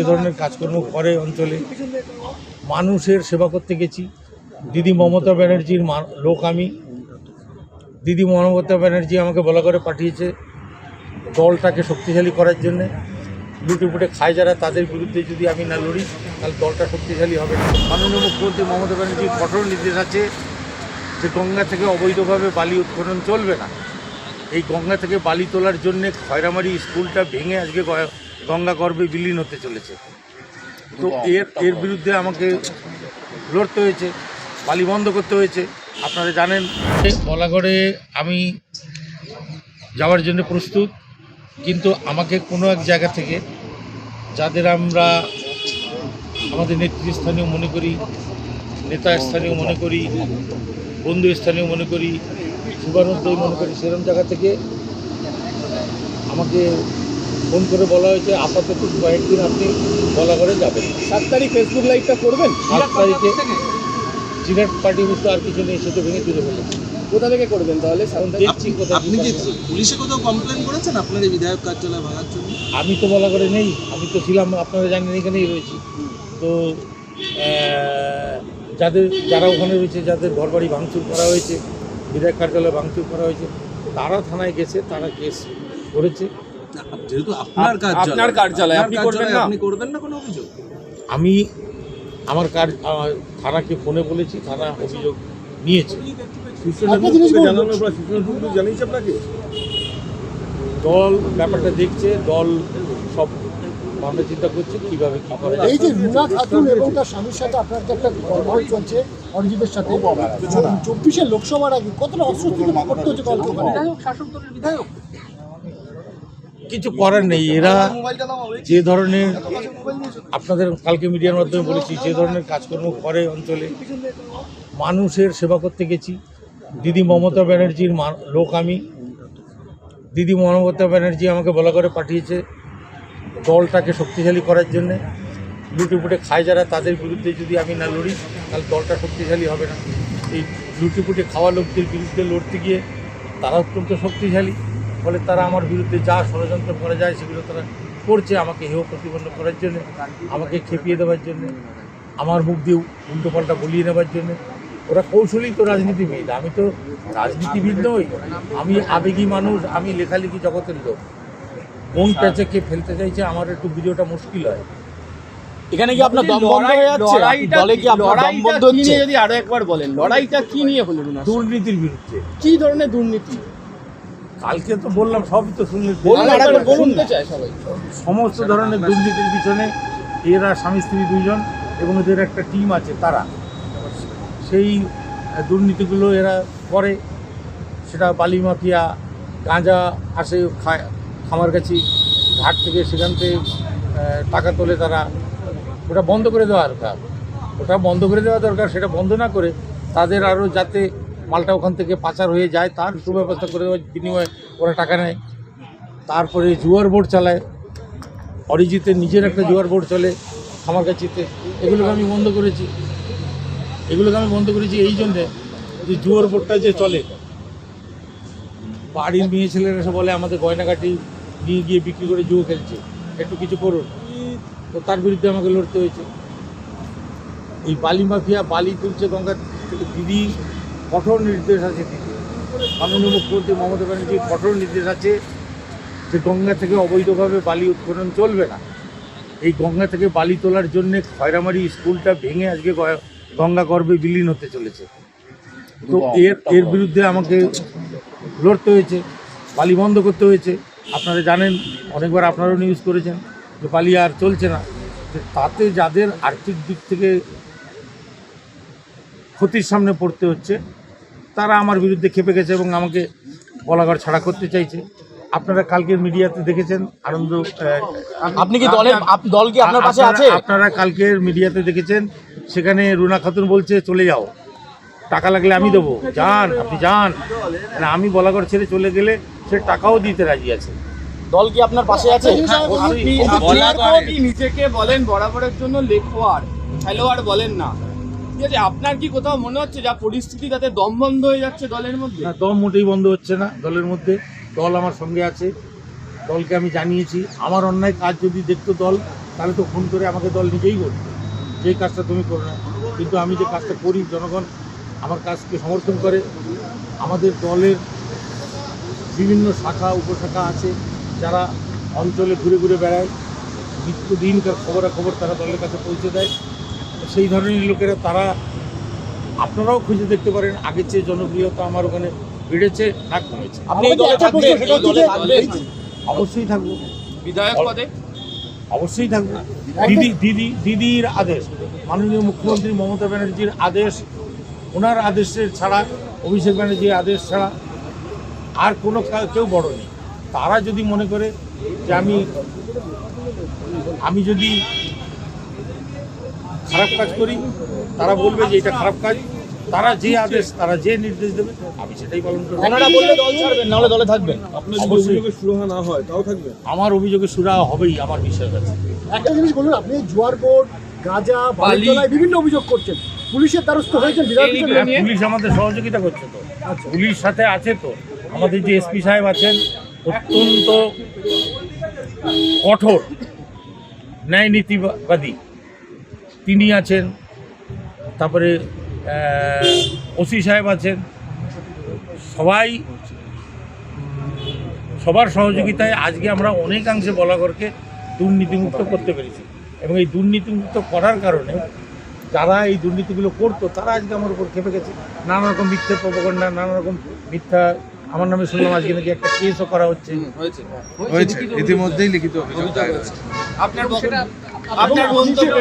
যে ধরনের কাজকর্ম করে অঞ্চলে। মানুষের সেবা করতে গেছি। দিদি মমতা ব্যানার্জির লোক আমি। দিদি মমতা ব্যানার্জি আমাকে বলা করে পাঠিয়েছে দলটাকে শক্তিশালী করার জন্যে। লুটেপুটে খায় যারা, তাদের বিরুদ্ধে যদি আমি না লড়ি, তাহলে দলটা শক্তিশালী হবে মাননীয় মুখ্যমন্ত্রী মমতা ব্যানার্জির কঠোর নির্দেশ আছে যে গঙ্গা থেকে অবৈধভাবে বালি উৎখনন চলবে না। এই গঙ্গা থেকে বালি তোলার জন্যে খয়রামারি স্কুলটা ভেঙে আজকে গঙ্গা গর্ভে বিলীন হতে চলেছে। তো এর এর বিরুদ্ধে আমাকে লড়তে হয়েছে বালি বন্ধ করতে হয়েছে। আপনারা জানেন বলাগড়ে আমি যাওয়ার জন্য প্রস্তুত কিন্তু আমাকে কোনো এক জায়গা থেকে যাদের আমরা আমাদের নেতৃস্থানীয় মনে করি নেতা স্থানীয় মনে করি বন্ধু স্থানীয় মনে করি শুভানুদ্দয় মনে করি সেরকম জায়গা থেকে আমাকে ফোন করে বলা হয়েছে আপাতত কয়েকদিন আপনি বলাগড়ে যাবেন। সাত তারিখ ফেসবুক লাইভটা করবেন? সাত তারিখে জিনেট পার্টি বুঝতে আর কিছু নেই সেটা ভেঙে তুলে ফেলেছে। কোথা থেকে করবেন তাহলে? দেখছি কোথায় আপনি কি করা। পুলিশে কোথাও কমপ্লেন করেছেন? আপনার এই বিধায়ক কার্যালয় ভাঙার জন্য? আমি তো বলা করে নেই আমি তো ছিলাম আপনারা জানেন এখানেই রয়েছি। তো যাদের যারা ওখানে রয়েছে যাদের ঘরবাড়ি ভাঙচুর করা হয়েছে বিধায়ক কার্যালয়ে ভাঙচুর করা হয়েছে তারা থানায় গেছে তারা কেস করেছে। যেহেতু আপনার কার্যালয় আপনার কার্যালয়, আপনি করবেন না? আপনি করবেন না কোনো অভিযোগ? আমি আমার কার থানাকে ফোনে বলেছি থানা অভিযোগ নিয়েছে। দল ব্যাপারটা দেখছে দল সব ভাবনা চিন্তা করছে কীভাবে কি করা এই যে রুনা খাতুন এবং তার স্বামীর সাথে আপনার যে একটা গল্প চলছে অরিজিতের সাথে। চব্বিশের লোকসভার আগে কতটা অস্বস্তিকর করতে হচ্ছে গল্প ওখানে? কিছু করার নেই। এরা যে ধরনের আপনাদের কালকে মিডিয়ার মাধ্যমে বলেছি, যে ধরনের কাজকর্ম করে অঞ্চলে। মানুষের সেবা করতে গেছি। দিদি মমতা ব্যানার্জির লোক আমি। দিদি মমতা ব্যানার্জি আমাকে বলা করে পাঠিয়েছে দলটাকে শক্তিশালী করার জন্যে। লুটেপুটে খায় যারা, তাদের বিরুদ্ধে যদি আমি না লড়ি, তাহলে দলটা শক্তিশালী হবে না। এই লুটেপুটে খাওয়া লোকদের বিরুদ্ধে লড়তে গিয়ে তারা অত্যন্ত শক্তিশালী। ফলে তারা আমার বিরুদ্ধে যা ষড়যন্ত্র করা যায় সেগুলো তারা করছে আমাকে হেয় প্রতিপন্ন করার জন্য আমাকে খেপিয়ে দেওয়ার জন্য আমার মুখ দিয়ে উল্টোপাল্টা বলিয়ে নেওয়ার জন্য। ওরা কৌশলী তো রাজনীতিবিদ। আমি তো রাজনীতিবিদ নই। আমি আবেগী মানুষ আমি লেখালেখি জগতের লোক। কোন প্যাচে কে ফেলতে চাইছে আমার একটু ভিডিওটা মুশকিল হয়। এখানে কি আপনার দম বন্ধ হয়ে যাচ্ছে? দলে কি আপনার দম বন্ধ হচ্ছে? যদি আরও একবার বলেন লড়াইটা কি নিয়ে হলো দুর্নীতির বিরুদ্ধে। কি ধরনের দুর্নীতি? কালকে তো বললাম সবই তো শুনলেন সমস্ত ধরনের দুর্নীতির পিছনে এরা স্বামী স্ত্রী দুইজন এবং এদের একটা টিম আছে তারা। সেই দুর্নীতিগুলো এরা করে। সেটা বালি মাফিয়া গাঁজা আসে খামার খামারগাছি ঘাট থেকে সেখান থেকে টাকা তোলে তারা। ওটা বন্ধ করে দেওয়া দরকার। ওটা বন্ধ করে দেওয়া দরকার সেটা বন্ধ না করে তাদের আরও যাতে মালটা ওখান থেকে পাচার হয়ে যায়, তার সুব্যবস্থা করে বিনিময়ে ওরা টাকা নেয়। তারপরে জুয়ার বোর্ড চালায়। অরিজিতের নিজের একটা জুয়ার বোর্ড চলে, খামারগাছিতে। এগুলোকে আমি বন্ধ করেছি। এগুলোকে আমি বন্ধ করেছি এই জন্যে যে জুয়ার বোর্ডটা যে চলে। বাড়ির মেয়ে ছেলেরা এসে বলে, আমাদের গয়নাকাটি নিয়ে গিয়ে বিক্রি করে জুয়ো খেলছে। একটু কিছু করুন। তো তার বিরুদ্ধে আমাকে লড়তে হয়েছে। এই বালি মাফিয়া বালি তুলছে গঙ্গা থেকে দিদি কঠোর নির্দেশ আছে দিদি মাননীয় মুখ্যমন্ত্রী মমতা ব্যানার্জির কঠোর নির্দেশ আছে যে গঙ্গা থেকে অবৈধভাবে বালি উৎখনন চলবে না। এই গঙ্গা থেকে বালি তোলার জন্য খয়রামারি স্কুলটা ভেঙে আজকে গঙ্গা গর্ভে বিলীন হতে চলেছে। তো এর এর বিরুদ্ধে আমাকে লড়তে হয়েছে, বালি বন্ধ করতে হয়েছে। আপনারা জানেন, অনেকবার আপনারাও নিউজ করেছেন যে বালি আর চলছে না। তাতে যাদের আর্থিক দিক থেকে ক্ষতির সামনে পড়তে হচ্ছে তারা আমার বিরুদ্ধে খেপে গেছে এবং আমাকে বলাঘর ছাড়া করতে চাইছে। আপনারা কালকের মিডিয়াতে দেখেছেন আনন্দ আপনি কি দলের দল কি আপনার পাশে আপনারা- আছে? আপনারা কালকের মিডিয়াতে দেখেছেন সেখানে রুনা খাতুন বলছে চলে যাও। টাকা লাগলে আমি দেবো। যান আপনি যান। মানে আমি বলাগড় ছেড়ে চলে গেলে সে টাকাও দিতে রাজি আছে। দল কি আপনার পাশে আছে? নিজেকে বলেন বরাবরের জন্য লেখোয়ার খেলোয়াড় বলেন না। ঠিক আছে, আপনার কি কোথাও মনে হচ্ছে যা পরিস্থিতি তাতে দম বন্ধ হয়ে যাচ্ছে দলের মধ্যে? না, দম মোটেই বন্ধ হচ্ছে না দলের মধ্যে। দল আমার সঙ্গে আছে। দলকে আমি জানিয়েছি। আমার অন্যায় কাজ যদি দেখতো দল, তাহলে তো ফোন করে আমাকে দল নিজেই বলবে যে কাজটা তুমি করো না। কিন্তু আমি যে কাজটা করি, জনগণ আমার কাজকে সমর্থন করে। আমাদের দলের বিভিন্ন শাখা, উপশাখা আছে, যারা অঞ্চলে ঘুরে ঘুরে বেড়ায়। নিত্যদিনকার খবরাখবর তারা দলের কাছে পৌঁছে দেয়। সেই ধরনের লোকেরা তারা আপনারাও খুঁজে দেখতে পারেন আগের চেয়ে জনপ্রিয়তা আমার ওখানে বেড়েছে না কমেছে। অবশ্যই থাকব। বিধায়ক পদে? অবশ্যই থাকব। দিদি দিদি দিদির আদেশ মাননীয় মুখ্যমন্ত্রী মমতা ব্যানার্জির আদেশ ওনার আদেশের ছাড়া অভিষেক ব্যানার্জির আদেশ ছাড়া আর কোনো কেউ বড় নেই। তারা যদি মনে করে যে আমি আমি যদি খারাপ কাজ করি তারা বলবে যে এটা খারাপ কাজ তারা যে আদেশ তারা যে নির্দেশ দেবে আমি সেটাই পালন করব। ওনারা বললে দল ছাড়বেন নাহলে দলে থাকবেন। আপনার অবশ্যই। সুরাহা না হয় তাও থাকবে আমার অভিযোগে সুরা হবেই আমার বিষয় আছে। একটা জিনিস বলুন আপনি জোয়ার বোর্ড গাঁজা বালি। বালিতলায় বিভিন্ন অভিযোগ করছেন। পুলিশের দ্বারস্থ হয়েছেন হ্যাঁ, পুলিশ আমাদের সহযোগিতা করছে তো। পুলিশ সাথে আছে তো। আমাদের যে এসপি সাহেব আছেন অত্যন্ত কঠোর ন্যায় নীতিবাদী তিনি আছেন তারপরে ওসি সাহেব আছেন। সবাই সবার সহযোগিতায় আজকে আমরা অনেকাংশে বলাগড়কে দুর্নীতিমুক্ত করতে পেরেছি। এবং এই দুর্নীতিমুক্ত করার কারণে যারা এই দুর্নীতিগুলো করতো তারা আজকে আমার উপর খেপে গেছে। নানা রকম মিথ্যে প্রবকণ্ডা নানা রকম মিথ্যা আমার নামে শুনলাম আজকে নাকি একটা কেসও করা হচ্ছে। হয়েছে। ইতিমধ্যেই লিখিত অভিযোগ আপনার আপনার মন্তব্য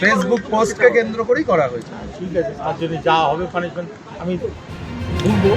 ফেসবুক পোস্টকে কেন্দ্র করেই করা হয়েছে। ঠিক আছে আর যদি যা হবে পানিশমেন্ট আমি ভুলবো